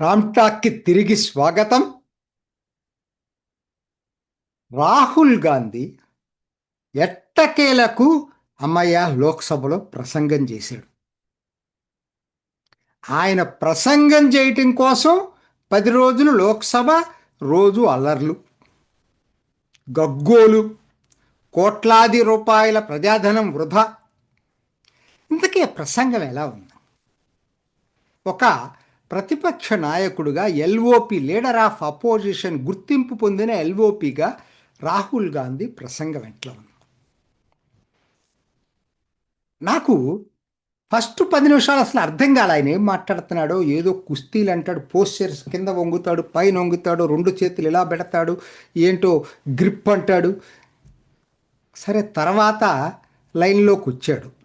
రామ్టాక్కి తిరిగి స్వాగతం. రాహుల్ గాంధీ ఎట్టకేలకు అమ్మయ్య లోక్సభలో ప్రసంగం చేశాడు. ఆయన ప్రసంగం చేయటం కోసం పది రోజులు లోక్సభ రోజు అల్లర్లు గగ్గోలు కోట్లాది రూపాయల ప్రజాధనం వృధా. ఇంతకీ ప్రసంగం ఎలా ఉంది? ఒక ప్రతిపక్ష నాయకుడుగా ఎల్ఓపి లీడర్ ఆఫ్ అపోజిషన్ గుర్తింపు పొందిన ఎల్ఓపిగా రాహుల్ గాంధీ ప్రసంగం ఎట్లా ఉంది. నాకు ఫస్ట్ పది నిమిషాలు అసలు అర్థం కాలే. ఆయన ఏం మాట్లాడుతున్నాడో ఏదో కుస్తీలు అంటాడు పోస్చర్స్ కింద వంగుతాడు పైన వంగుతాడు రెండు చేతులు ఇలా పెడతాడు ఏంటో గ్రిప్ అంటాడు. సరే తర్వాత లైన్లోకి వచ్చాడు.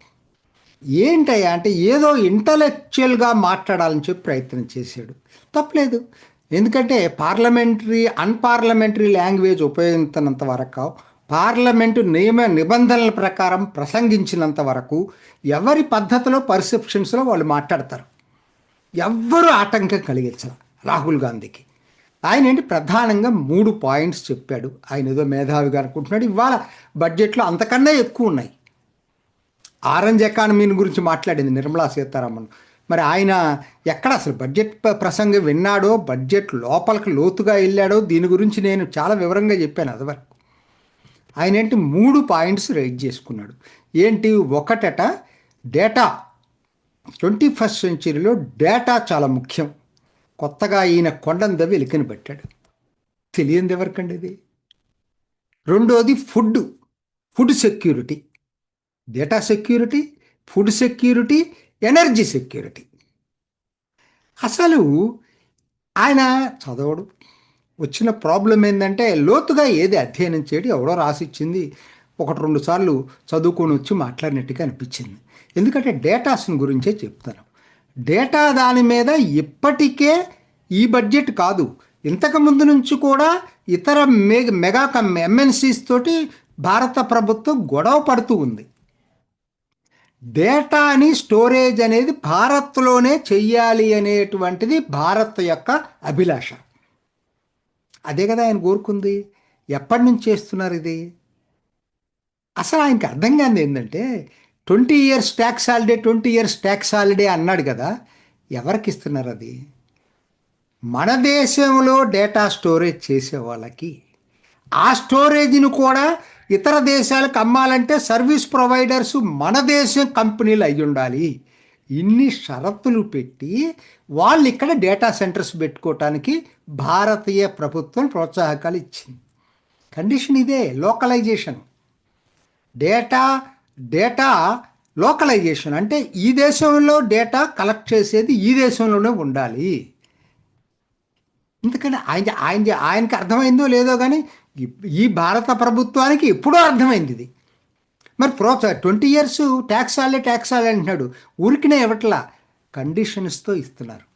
ఏంటయ్యా అంటే ఏదో ఇంటలెక్చువల్గా మాట్లాడాలని చెప్పి ప్రయత్నం చేశాడు. తప్పలేదు. ఎందుకంటే పార్లమెంటరీ అన్పార్లమెంటరీ లాంగ్వేజ్ ఉపయోగించినంత వరకు పార్లమెంటు నియమ నిబంధనల ప్రకారం ప్రసంగించినంత వరకు ఎవరి పద్ధతిలో పర్సెప్షన్స్లో వాళ్ళు మాట్లాడతారు. ఎవ్వరూ ఆటంకం కలిగించరు రాహుల్ గాంధీకి. ఆయన ఏంటి? ప్రధానంగా మూడు పాయింట్స్ చెప్పాడు. ఆయన ఏదో మేధావిగా అనుకుంటున్నాడు. ఇవాళ బడ్జెట్లో అంతకన్నా ఎక్కువ ఉన్నాయి. ఆరెంజ్ ఎకానమీని గురించి మాట్లాడింది నిర్మలా సీతారామన్. మరి ఆయన ఎక్కడ అసలు బడ్జెట్ ప్రసంగం విన్నాడో బడ్జెట్ లోపలికి లోతుగా వెళ్ళాడో దీని గురించి నేను చాలా వివరంగా చెప్పాను అదివరకు. ఆయన ఏంటి మూడు పాయింట్స్ రైజ్ చేసుకున్నాడు. ఏంటి ఒకటట డేటా. ట్వంటీ ఫస్ట్ సెంచరీలో డేటా చాలా ముఖ్యం. కొత్తగా ఈయన కొండను దవ్వి ఎలికని పెట్టాడు. తెలియంది ఎవరికండి ఇది? రెండోది food food security. Data security food security energy security. అసలు ఆయన చదవడు. వచ్చిన ప్రాబ్లం ఏంటంటే లోతుగా ఏది అధ్యయనం చేయడం ఎవడో రాసిచ్చింది. ఒకటి రెండు సార్లు చదువుకొని వచ్చి మాట్లాడినట్టుగా అనిపించింది. ఎందుకంటే డేటాస్ని గురించే చెప్తాను. డేటా దాని మీద ఇప్పటికే ఈ బడ్జెట్ కాదు. ఇంతకు ముందు నుంచి కూడా ఇతర మెగా ఎంఎన్సీస్ తోటి భారత ప్రభుత్వం గొడవ పడుతూ ఉంది. డేటాని స్టోరేజ్ అనేది భారత్లోనే చెయ్యాలి అనేటువంటిది భారత్ యొక్క అభిలాష. అదే కదా ఆయన కోరుకుంది. ఎప్పటి నుంచి చేస్తున్నారు ఇది? అసలు ఆయనకి అర్థం కాదు ఏంటంటే twenty years tax holiday twenty years tax holiday అన్నాడు కదా ఎవరికి ఇస్తున్నారు అది? మన దేశంలో డేటా స్టోరేజ్ చేసే వాళ్ళకి. ఆ స్టోరేజ్ను కూడా ఇతర దేశాలకు అమ్మాలంటే సర్వీస్ ప్రొవైడర్స్ మన దేశం కంపెనీలు అయి ఉండాలి. ఇన్ని షరతులు పెట్టి వాళ్ళు ఇక్కడ డేటా సెంటర్స్ పెట్టుకోవటానికి భారతీయ ప్రభుత్వం ప్రోత్సాహకాలు ఇచ్చింది. కండిషన్ ఇదే లోకలైజేషన్ డేటా డేటా లోకలైజేషన్ అంటే ఈ దేశంలో డేటా కలెక్ట్ చేసేది ఈ దేశంలోనే ఉండాలి. ఎందుకంటే ఆయన ఆయన ఆయనకి అర్థమైందో లేదో కానీ ఈ భారత ప్రభుత్వానికి ఎప్పుడో అర్థమైంది ఇది. మరి ప్రోత్సాహ ట్వంటీ ఇయర్స్ ట్యాక్స్ ఆలే ట్యాక్స్ ఆలే అంటున్నాడు. ఊరికినే ఇవ్వట్లా కండిషన్స్తో ఇస్తున్నారు.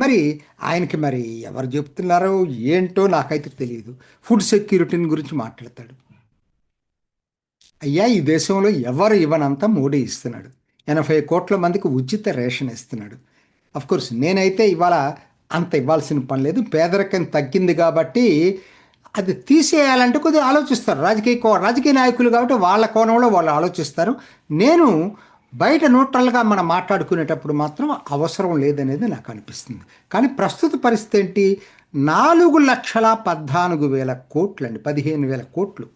మరి ఆయనకి మరి ఎవరు చెప్తున్నారో ఏంటో నాకైతే తెలియదు ఫుడ్ సెక్యూరిటీని గురించి మాట్లాడతాడు. అయ్యా ఈ దేశంలో ఎవరు ఇవ్వనంత మోడీ ఇస్తున్నాడు. ఎనభై కోట్ల మందికి ఉచిత రేషన్ ఇస్తున్నాడు. కోర్స్ నేనైతే ఇవాళ అంత ఇవ్వాల్సిన పని లేదు. పేదరికం తగ్గింది కాబట్టి అది తీసేయాలంటే కొద్దిగా ఆలోచిస్తారు. రాజకీయ రాజకీయ నాయకులు కాబట్టి వాళ్ళ కోణంలో వాళ్ళు ఆలోచిస్తారు. నేను బయట న్యూట్రల్గా మనం మాట్లాడుకునేటప్పుడు మాత్రం అవసరం లేదనేది నాకు అనిపిస్తుంది. కానీ ప్రస్తుత పరిస్థితి ఏంటి? నాలుగు లక్షల పద్నాలుగు వేల కోట్లు అండి పదిహేను వేల కోట్లు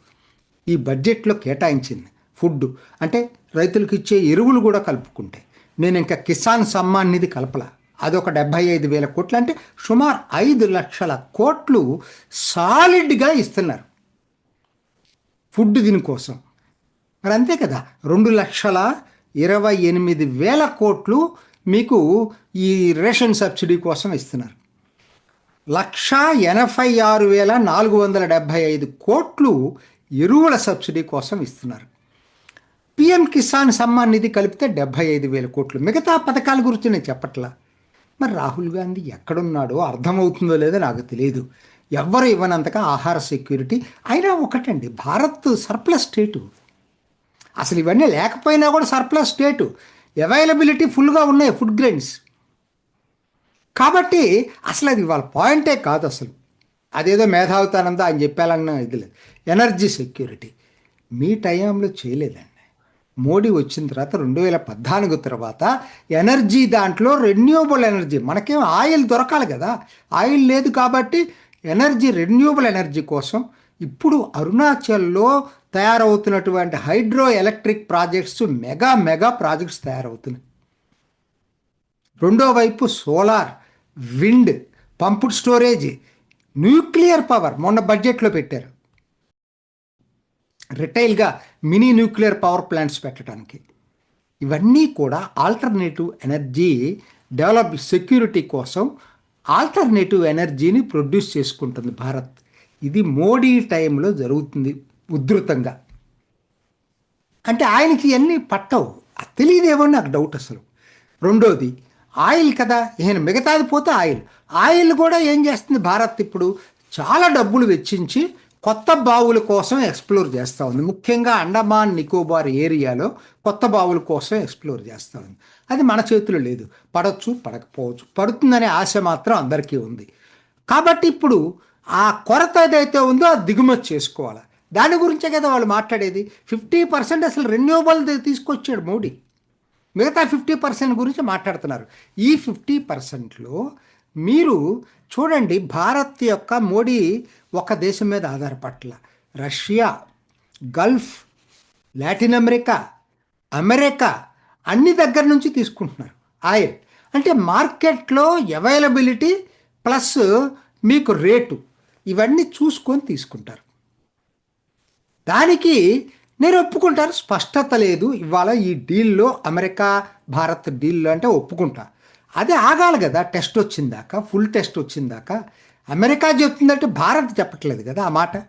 ఈ బడ్జెట్లో కేటాయించింది ఫుడ్ అంటే రైతులకు ఇచ్చే ఎరువులు కూడా కలుపుకుంటే. నేను ఇంకా కిసాన్ సమ్మాన్ నిధి కలపలా. అదొక డెబ్భై ఐదు వేల కోట్లు. అంటే సుమారు ఐదు లక్షల కోట్లు సాలిడ్గా ఇస్తున్నారు. ఫుడ్ దీనికోసం మరి అంతే కదా రెండు లక్షల ఇరవై ఎనిమిది వేల కోట్లు మీకు ఈ రేషన్ సబ్సిడీ కోసం ఇస్తున్నారు. లక్ష ఎనభై ఆరు వేల నాలుగు వందల డెబ్భై ఐదు కోట్లు ఎరువుల సబ్సిడీ కోసం ఇస్తున్నారు. పిఎం కిసాన్ సమ్మాన్ నిధి కలిపితే డెబ్భై ఐదు వేల కోట్లు. మిగతా పథకాల గురించి నేను చెప్పట్లా. మరి రాహుల్ గాంధీ ఎక్కడున్నాడో అర్థమవుతుందో లేదో నాకు తెలియదు ఎవ్వరు ఇవ్వనంతగా ఆహార సెక్యూరిటీ అయినా ఒకటండి భారత్ సర్ప్లస్ స్టేటు అసలు ఇవన్నీ లేకపోయినా కూడా సర్ప్లస్ స్టేటు అవైలబిలిటీ ఫుల్గా ఉన్నాయి ఫుడ్ గ్రెయిన్స్ కాబట్టి అసలు అది వాళ్ళ పాయింటే కాదు అసలు. అదేదో మేధావితానందా అని చెప్పాలన్న ఇది లేదు. ఎనర్జీ సెక్యూరిటీ మీ టైంలో చేయలేదండి. మోడీ వచ్చిన తర్వాత రెండు వేల పద్నాలుగు తర్వాత ఎనర్జీ దాంట్లో రెన్యూబుల్ ఎనర్జీ. మనకేం ఆయిల్ దొరకాలి కదా. ఆయిల్ లేదు కాబట్టి ఎనర్జీ రెన్యూబుల్ ఎనర్జీ కోసం ఇప్పుడు అరుణాచల్లో తయారవుతున్నటువంటి hydro electric projects mega mega projects తయారవుతున్నాయి. రెండో వైపు solar wind pumped storage nuclear power మొన్న బడ్జెట్లో పెట్టారు. రిటైల్గా మినీ న్యూక్లియర్ పవర్ ప్లాంట్స్ పెట్టడానికి. ఇవన్నీ కూడా ఆల్టర్నేటివ్ ఎనర్జీ డెవలప్ సెక్యూరిటీ కోసం ఆల్టర్నేటివ్ ఎనర్జీని ప్రొడ్యూస్ చేసుకుంటుంది భారత్. ఇది మోడీ టైంలో జరుగుతుంది ఉధృతంగా. అంటే ఆయనకి ఇవన్నీ పట్టవు. తెలియదేమో నాకు డౌట్ అసలు. రెండోది ఆయిల్ కదా. ఈయన మిగతాది పోతే ఆయిల్. ఆయిల్ కూడా ఏం చేస్తుంది? భారత్ ఇప్పుడు చాలా డబ్బులు వెచ్చించి కొత్త బావుల కోసం ఎక్స్ప్లోర్ చేస్తూ ఉంది. ముఖ్యంగా అండమాన్ నికోబార్ ఏరియాలో కొత్త బావుల కోసం ఎక్స్ప్లోర్ చేస్తూ ఉంది. అది మన చేతిలో లేదు. పడవచ్చు పడకపోవచ్చు. పడుతుందనే ఆశ మాత్రం అందరికీ ఉంది. కాబట్టి ఇప్పుడు ఆ కొరత ఏదైతే ఉందో అది దిగుమతి చేసుకోవాలి. దాని గురించే కదా వాళ్ళు మాట్లాడేది. ఫిఫ్టీ పర్సెంట్ అసలు రెన్యూవబుల్ తీసుకొచ్చాడు మోడీ. మిగతా ఫిఫ్టీ పర్సెంట్ గురించి మాట్లాడుతున్నారు. ఈ ఫిఫ్టీ పర్సెంట్లో మీరు చూడండి భారత్ యొక్క మోడీ ఒక దేశం మీద ఆధారపట్ల. Russia Gulf Latin America America అన్ని దగ్గర నుంచి తీసుకుంటున్నారు. ఆయిల్. అంటే మార్కెట్లో అవైలబిలిటీ ప్లస్ మీకు రేటు. ఇవన్నీ చూసుకొని తీసుకుంటారు. దానికి నేను ఒప్పుకుంటాను. స్పష్టత లేదు. ఇవాళ ఈ డీల్లో అమెరికా భారత్ డీల్లో అంటే ఒప్పుకుంటా. అదే ఆగాలి కదా. టెస్ట్ వచ్చిందాక ఫుల్ టెస్ట్ వచ్చిందాక అమెరికా చెప్తుందంటే భారత్ చెప్పట్లేదు కదా ఆ మాట.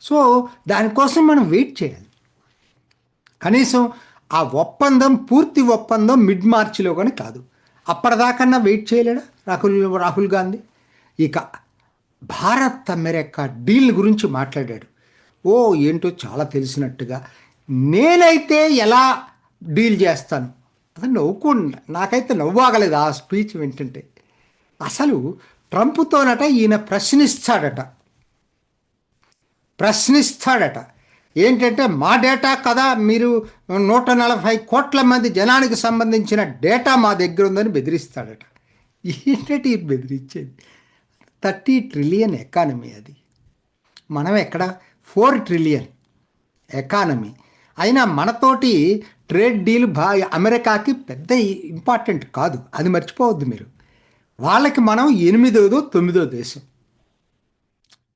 సో దానికోసం మనం వెయిట్ చేయాలి. కనీసం ఆ ఒప్పందం పూర్తి ఒప్పందం మిడ్ మార్చిలో కానీ కాదు. అప్పటిదాకన్నా వెయిట్ చేయలేడా రాహుల్ రాహుల్ గాంధీ? ఇక భారత్ అమెరికా డీల్ గురించి మాట్లాడాడు. ఓ ఏంటో చాలా తెలిసినట్టుగా. నేనైతే ఎలా డీల్ చేస్తాను? అది నవ్వుకుండా. నాకైతే నవ్వాగలేదు ఆ స్పీచ్ వింటుంటే. అసలు ట్రంప్తోనట ఈయన ప్రశ్నిస్తాడట. ప్రశ్నిస్తాడట. ఏంటంటే మా డేటా కదా మీరు నూట నలభై కోట్ల మంది జనానికి సంబంధించిన డేటా మా దగ్గర ఉందని బెదిరిస్తాడట. ఏంటంటే ఇది బెదిరించేది? థర్టీ ట్రిలియన్ ఎకానమీ అది. మనం ఎక్కడ? Four trillion economy. అయినా మనతోటి ట్రేడ్ డీల్ బా అమెరికాకి పెద్ద ఇంపార్టెంట్ కాదు. అది మర్చిపోవద్దు మీరు. వాళ్ళకి మనం ఎనిమిదోదో తొమ్మిదో దేశం.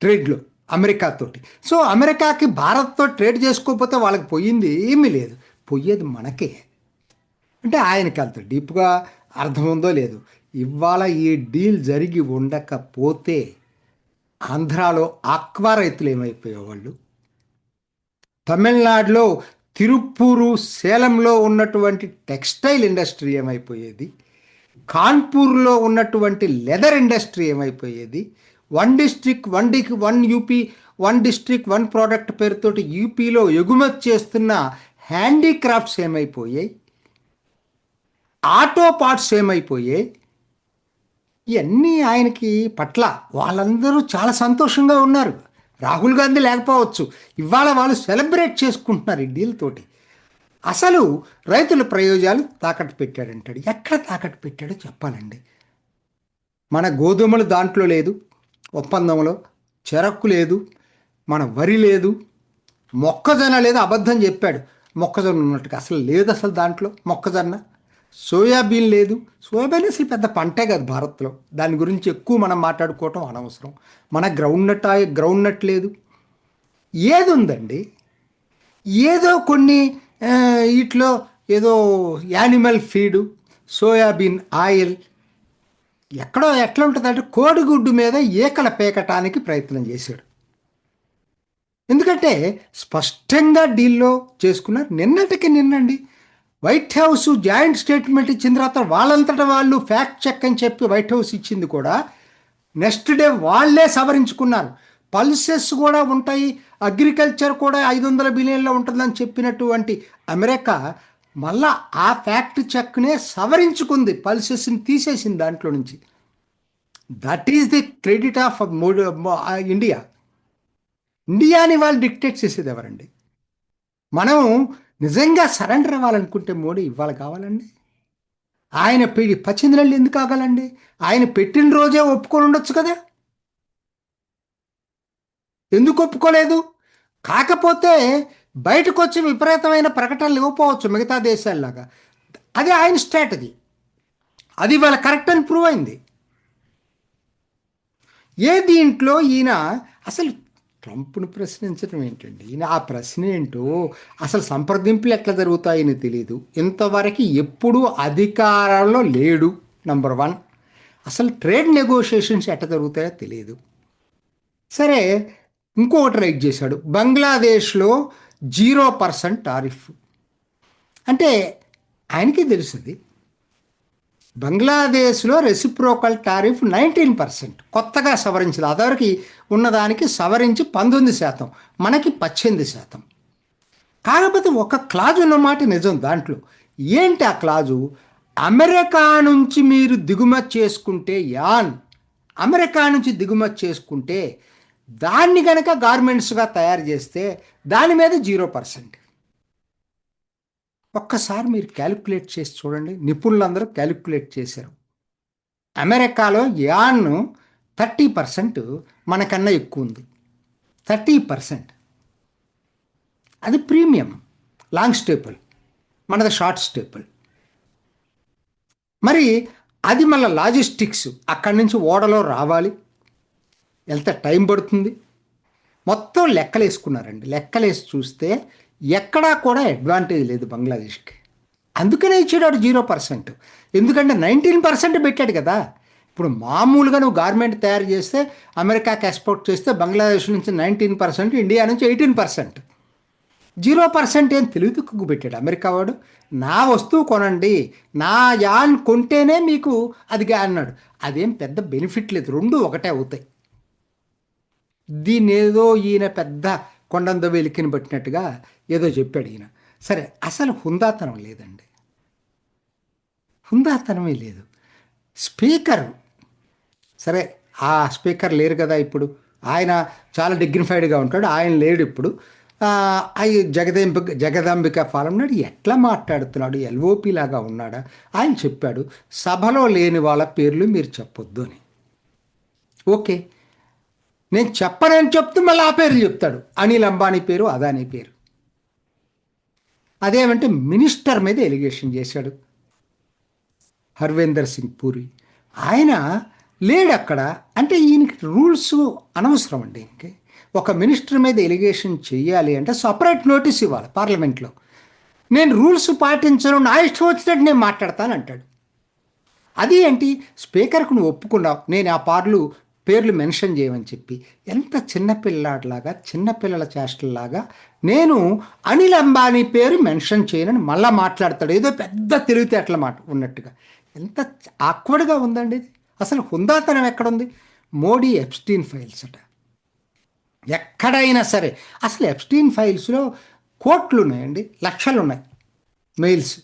ట్రేడ్లో అమెరికాతోటి సో అమెరికాకి భారత్తో ట్రేడ్ చేసుకోకపోతే వాళ్ళకి పోయింది ఏమీ లేదు. పోయేది మనకే. అంటే ఆయనకి అంత డీప్గా అర్థం ఉందో లేదు. ఇవాళ ఈ డీల్ జరిగి ఉండకపోతే ఆంధ్రాలో ఆక్వా రైతులు ఏమైపోయేవాళ్ళు? తమిళనాడులో తిరుప్పూరు సేలంలో ఉన్నటువంటి టెక్స్టైల్ ఇండస్ట్రీ ఏమైపోయేది? కాన్పూర్లో ఉన్నటువంటి leather industry ఏమైపోయేది? One district one D one UP one district one product పేరుతోటి యూపీలో ఎగుమతి చేస్తున్న హ్యాండీక్రాఫ్ట్స్ ఏమైపోయాయి? ఆటో పార్ట్స్ ఏమైపోయాయి? ఇవన్నీ ఆయనకి పట్ల వాళ్ళందరూ చాలా సంతోషంగా ఉన్నారు. రాహుల్ గాంధీ లేకపోవచ్చు. ఇవాళ వాళ్ళు సెలబ్రేట్ చేసుకుంటున్నారు ఈ డీల్ తోటి. అసలు రైతుల ప్రయోజనాలు తాకట్టు పెట్టాడంటాడు. ఎక్కడ తాకట్టు పెట్టాడో చెప్పాలండి. మన గోధుమలు దాంట్లో లేదు ఒప్పందంలో చెరకు లేదు మన వరి లేదు మొక్కజొన్న లేదు అబద్ధం చెప్పాడు. మొక్కజొన్న ఉన్నట్టుగా అసలు లేదు అసలు దాంట్లో మొక్కజొన్న. సోయాబీన్ లేదు. సోయాబీన్ అసలు పెద్ద పంటే కాదు భారత్లో. దాని గురించి ఎక్కువ మనం మాట్లాడుకోవటం అనవసరం. మన గ్రౌండ్ నట్ గ్రౌండ్ నట్ లేదు. ఏది ఉందండి ఏదో కొన్ని వీటిలో ఏదో యానిమల్ ఫీడు సోయాబీన్ ఆయిల్. ఎక్కడో ఎట్లా ఉంటుందంటే కోడిగుడ్డు మీద ఏకల పేకటానికి ప్రయత్నం చేశాడు. ఎందుకంటే స్పష్టంగా డీల్లో చేసుకున్నారు. నిన్నటికి నిన్నండి. వైట్ హౌస్ జాయింట్ స్టేట్మెంట్ ఇచ్చిన తర్వాత వాళ్ళంతట వాళ్ళు ఫ్యాక్ట్ చెక్ అని చెప్పి వైట్ హౌస్ ఇచ్చింది కూడా నెక్స్ట్ డే వాళ్ళే సవరించుకున్నారు. పల్సెస్ కూడా ఉంటాయి. అగ్రికల్చర్ కూడా ఐదు వందల బిలియన్లో ఉంటుందని చెప్పినటువంటి అమెరికా మళ్ళా ఆ ఫ్యాక్ట్ చెక్నే సవరించుకుంది. పల్సెస్ని తీసేసింది దాంట్లో నుంచి. That is the credit of Modi India. ఇండియాని వాళ్ళు డిక్టేట్ చేసేది ఎవరండి? మనం నిజంగా సరెండర్ అవ్వాలనుకుంటే మోడీ ఇవ్వాలి కావాలండి? ఆయన పెడి పచ్చింది ఎందుకు ఆగాలండి? ఆయన పెట్టిన రోజే ఒప్పుకొని ఉండొచ్చు కదా? ఎందుకు ఒప్పుకోలేదు? కాకపోతే బయటకు వచ్చి విపరీతమైన ప్రకటనలు ఇవ్వకపోవచ్చు మిగతా దేశాల్లాగా. అది ఆయన స్ట్రాటజీ. అది వాళ్ళ కరెక్ట్ అని ప్రూవ్ అయింది. ఏ దీంట్లో ఈయన అసలు ట్రంప్ను ప్రశ్నించడం ఏంటండి? ఈయన ఆ ప్రశ్న ఏంటో అసలు సంప్రదింపులు ఎట్లా జరుగుతాయని తెలియదు ఇంతవరకు ఎప్పుడు అధికారంలో లేడు నంబర్ వన్. అసలు ట్రేడ్ నెగోషియేషన్స్ ఎట్లా జరుగుతాయో తెలియదు సరే ఇంకొకటి రైట్ చేశాడు. బంగ్లాదేశ్లో జీరో పర్సెంట్ టారిఫ్. అంటే ఆయనకి తెలుస్తుంది బంగ్లాదేశ్లో రెసిప్రోకల్ టారిఫ్ నైన్టీన్ పర్సెంట్. కొత్తగా సవరించింది అదవరికి ఉన్నదానికి సవరించి పంతొమ్మిది శాతం. మనకి పద్దెనిమిది శాతం. కాకపోతే ఒక క్లాజ్ ఉన్నమాట నిజం దాంట్లో. ఏంటి ఆ క్లాజు? అమెరికా నుంచి మీరు దిగుమతి చేసుకుంటే యాన్. అమెరికా నుంచి దిగుమతి చేసుకుంటే దాన్ని గనక గార్మెంట్స్గా తయారు చేస్తే దాని మీద జీరో పర్సెంట్. ఒక్కసారి మీరు క్యాలిక్యులేట్ చేసి చూడండి. నిపుణులందరూ క్యాలిక్యులేట్ చేశారు. అమెరికాలో యాన్ను థర్టీ పర్సెంట్ మనకన్నా ఎక్కువ ఉంది. థర్టీ పర్సెంట్ అది ప్రీమియం లాంగ్ స్టేపుల్ మనది షార్ట్ స్టేపుల్ మరి అది మళ్ళీ లాజిస్టిక్స్ అక్కడి నుంచి ఓడలో రావాలి. ఎంత టైం పడుతుంది? మొత్తం లెక్కలు వేసుకున్నారండి లెక్కలేసి చూస్తే ఎక్కడా కూడా అడ్వాంటేజ్ లేదు బంగ్లాదేశ్కి. అందుకనే ఇచ్చాడు జీరో పర్సెంట్. ఎందుకంటే నైన్టీన్ పర్సెంట్ పెట్టాడు కదా. ఇప్పుడు మామూలుగా నువ్వు గార్మెంట్ తయారు చేస్తే అమెరికాకి ఎక్స్పోర్ట్ చేస్తే బంగ్లాదేశ్ నుంచి నైన్టీన్ పర్సెంట్ ఇండియా నుంచి ఎయిటీన్ పర్సెంట్. జీరో పర్సెంట్ ఏం తెలివితుక్కు పెట్టాడు అమెరికా వాడు. నా వస్తువు కొనండి. నా యాన్ కొంటేనే మీకు అది అన్నాడు. అదేం పెద్ద బెనిఫిట్ లేదు. రెండు ఒకటే అవుతాయి. దీన్ని ఏదో ఈయన పెద్ద కొండందో వెలికిని పట్టినట్టుగా ఏదో చెప్పాడు ఈయన. సరే అసలు హుందాతనం లేదండి. హుందాతనమే లేదు. స్పీకర్. సరే ఆ స్పీకర్ లేరు కదా ఇప్పుడు. ఆయన చాలా డిగ్నిఫైడ్గా ఉంటాడు ఆయన లేడు ఇప్పుడు. అవి జగదంబిక జగదాంబిక ఫాలం నాడు ఎట్లా మాట్లాడుతున్నాడు ఎల్ఓపి లాగా ఉన్నాడా? ఆయన చెప్పాడు సభలో లేని వాళ్ళ పేర్లు మీరు చెప్పొద్దు అని. ఓకే. నేను చెప్పనని చెప్తూ మళ్ళీ ఆ పేరు చెప్తాడు. అనిల్ అంబానీ పేరు అదానీ పేరు. అదేమంటే మినిస్టర్ మీద ఎలిగేషన్ చేశాడు. హర్వేందర్ సింగ్ పూరి. ఆయన లేడు అక్కడ. అంటే ఈయనకి రూల్స్ అనవసరం అండి ఇంకే ఒక మినిస్టర్ మీద ఎలిగేషన్ చేయాలి అంటే సపరేట్ నోటీస్ ఇవ్వాలి పార్లమెంట్లో. నేను రూల్స్ పాటించను నా ఇష్టం వచ్చినట్టు నేను మాట్లాడతాను అంటాడు. అది ఏంటి? స్పీకర్కు నువ్వు ఒప్పుకున్నావు. నేను ఆ పార్లు పేర్లు మెన్షన్ చేయమని చెప్పి ఎంత చిన్నపిల్లాడిలాగా చిన్నపిల్లల చేష్టల్లాగా నేను అనిల్ అంబానీ పేరు మెన్షన్ చేయనని మళ్ళీ మాట్లాడతాడు. ఏదో పెద్ద తెలివితేటల మాట ఉన్నట్టుగా. ఎంత ఆక్వర్డ్గా ఉందండి ఇది. అసలు హుందాతనం ఎక్కడుంది? మోడీ ఎప్స్టీన్ ఫైల్స్ అట. ఎక్కడైనా సరే. అసలు ఎప్స్టీన్ ఫైల్స్లో కోట్లు ఉన్నాయండి. లక్షలు ఉన్నాయి. మెయిల్స్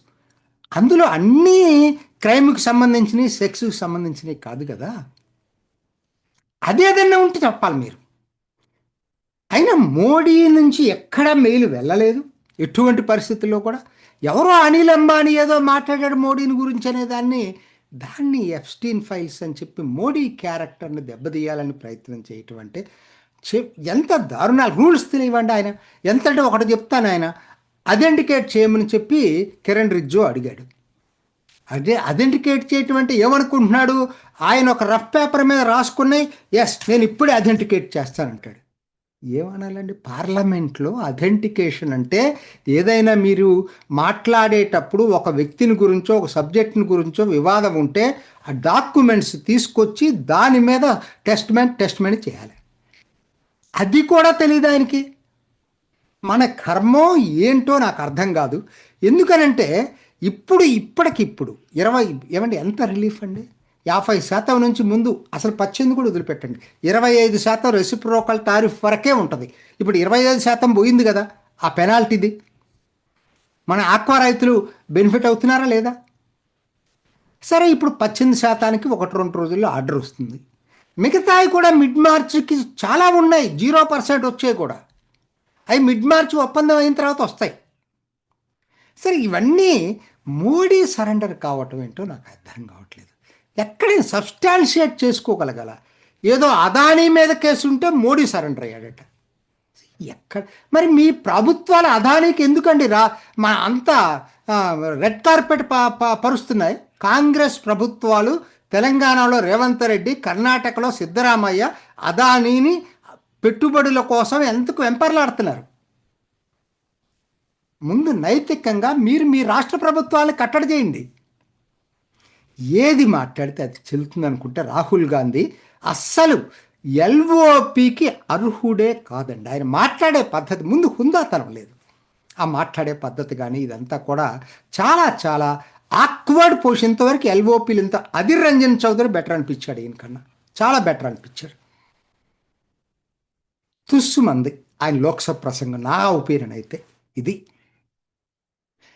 అందులో అన్నీ క్రైమ్కి సంబంధించినవి సెక్స్కి సంబంధించినవి కాదు కదా. అదేదన్నా ఉంటే చెప్పాలి మీరు. అయినా మోడీ నుంచి ఎక్కడా మెయిల్ వెళ్ళలేదు. ఎటువంటి పరిస్థితుల్లో కూడా ఎవరో అనిల్ అంబానీ ఏదో మాట్లాడాడు మోడీని గురించి అనే దాన్ని దాన్ని ఎఫ్స్టీన్ ఫైల్స్ అని చెప్పి మోడీ క్యారెక్టర్ని దెబ్బతీయాలని ప్రయత్నం చేయటం అంటే ఎంత దారుణాలు. రూల్స్ తెలియవండి ఆయన. ఎంత అంటే ఒకటి చెప్తాను ఆయన. అథెంటికేట్ చేయమని చెప్పి కిరణ్ రిజ్జు అడిగాడు. అదే అథెంటికేట్ చేయటం అంటే ఏమనుకుంటున్నాడు? ఆయన ఒక రఫ్ పేపర్ మీద రాసుకున్నాయి. ఎస్ నేను ఇప్పుడే అథెంటికేట్ చేస్తానంటాడు. ఏమనాలండి? పార్లమెంట్లో అథెంటికేషన్ అంటే ఏదైనా మీరు మాట్లాడేటప్పుడు ఒక వ్యక్తిని గురించో ఒక సబ్జెక్ట్ని గురించో వివాదం ఉంటే ఆ డాక్యుమెంట్స్ తీసుకొచ్చి దాని మీద టెస్ట్మెంట్ టెస్ట్మెంట్ చేయాలి. అది కూడా తెలియదు ఆయనకి? మన కర్మం ఏంటో నాకు అర్థం కాదు. ఎందుకనంటే ఇప్పుడు ఇప్పటికిప్పుడు ఇరవై ఏమండి ఎంత రిలీఫ్ అండి? యాభై శాతం నుంచి ముందు అసలు పచ్చింది కూడా వదిలిపెట్టండి. ఇరవై ఐదు శాతం రెసిప్రోకల్ టారిఫ్ వరకే ఉంటుంది. ఇప్పుడు ఇరవై ఐదు శాతం పోయింది కదా ఆ పెనాల్టీది మన ఆక్వా రైతులు బెనిఫిట్ అవుతున్నారా లేదా? సరే ఇప్పుడు పద్దెనిమిది శాతానికి ఒకటి రెండు రోజుల్లో ఆర్డర్ వస్తుంది. మిగతాయి కూడా మిడ్ మార్చ్కి చాలా ఉన్నాయి జీరో పర్సెంట్ వచ్చాయి కూడా. అవి మిడ్ మార్చ్ ఒప్పందం అయిన తర్వాత వస్తాయి. సరే ఇవన్నీ మోడీ సరెండర్ కావటం ఏంటో నాకు అర్థం కావట్లేదు. ఎక్కడైనా సబ్స్టాన్షియేట్ చేసుకోగలగల. ఏదో అదానీ మీద కేసు ఉంటే మోడీ సరెండర్ అయ్యాడట. ఎక్కడ? మరి మీ ప్రభుత్వాలు అదానికి ఎందుకండి రా? మా అంతా రెడ్ కార్పెట్ ప ప- పరుస్తున్నాయి. కాంగ్రెస్ ప్రభుత్వాలు తెలంగాణలో రేవంత్ రెడ్డి కర్ణాటకలో సిద్ధరామయ్య అదానీని పెట్టుబడుల కోసం ఎందుకు వెంపర్లాడుతున్నారు? ముందు నైతికంగా మీరు మీ రాష్ట్ర ప్రభుత్వాలను కట్టడి చేయండి. ఏది మాట్లాడితే అది చెల్లుతుంది అనుకుంటే రాహుల్ గాంధీ అస్సలు ఎల్ఓపికి అర్హుడే కాదండి. ఆయన మాట్లాడే పద్ధతి ముందు హుందాతనం లేదు. ఆ మాట్లాడే పద్ధతి కానీ ఇదంతా కూడా చాలా చాలా ఆక్వర్డ్ పొజిషన్ వరకు ఎల్ఓపీలు ఇంత అధిర్ రంజన్ చౌదరి బెటర్ అనిపించాడు ఈయనకన్నా చాలా బెటర్ అనిపించాడు. తుస్సుమంది ఆయన లోక్సభ ప్రసంగం నా ఒపీనియన్ అయితే ఇది.